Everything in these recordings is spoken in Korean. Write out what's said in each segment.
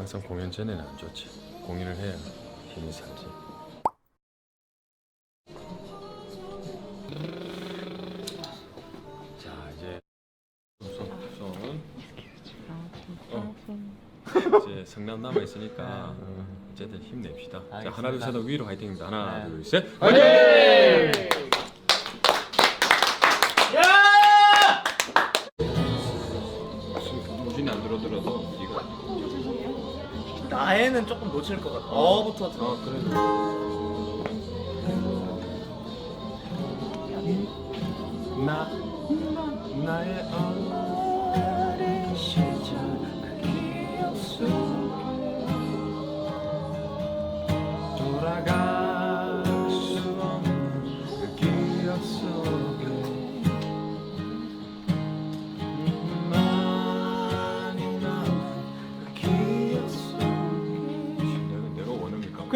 항상 공연 전에는 안 좋지. 공연을 해야 힘이 살지. 이제 성남 남아 있으니까 어, 어쨌든 힘냅시다. 자 하나 둘셋 하고 위로 화이팅입니다. 하나 둘 셋. 화이팅! 무진이 안 들어들어도 이거 나에는 조금 놓칠 것 같아. 어부터 들어. 어 그래. 나 나의 어린 시절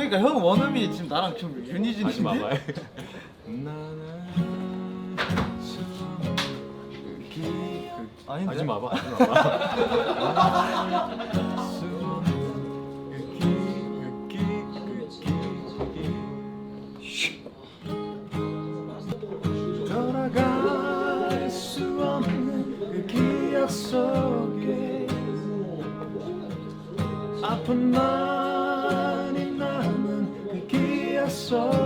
그러니까 형 원음이 지금 나랑 좀 윤희진인데. 하지 마봐. 나는 그 기- 그- 아닌데? 하지 마봐. 하지. 돌아갈 수 없는 그 기억 속에 아픔만 기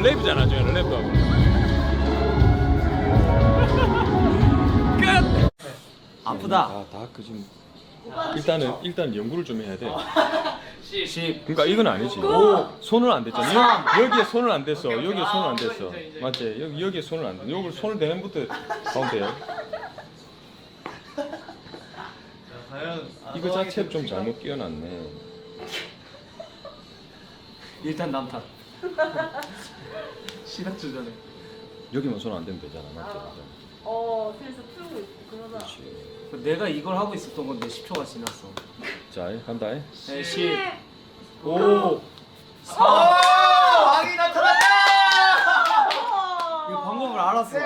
이거는 랩이잖아 저기 랩도 하고. 끝! 아프다. 다다그 지금 일단은 일단 연구를 좀 해야 돼. 10. 그러니까 이건 아니지. 손을 안 댔잖아. 여기에 손을 안 댔어. 여기에 손을 안 댔어. 맞지? 여기 여기에 손을 안 댔어. 여기 손을 대는 부터 가운데야 과연 이거 자체를 좀 잘못 끼워놨네. 일단 남탓. 시작 주전에. 여기만 손 안 대면 되잖아 맞지 맞아 어, 그래서 풀고 있고 그러다. 그렇지 내가 이걸 하고 있었던 건데 10초가 지났어. 자 간다 네, 10, 5, 4. 왕이 나타났다! 이 방법을 알았어.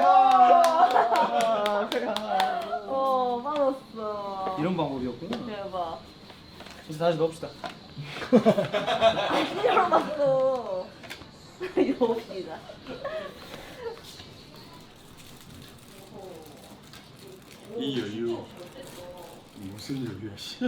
어, 맞았어. 이런 방법이었구나. 대박. 이제 다시 넣읍시다. 진짜로 봤어. 이거 봅시다. 이 여유 무슨 여유야 씨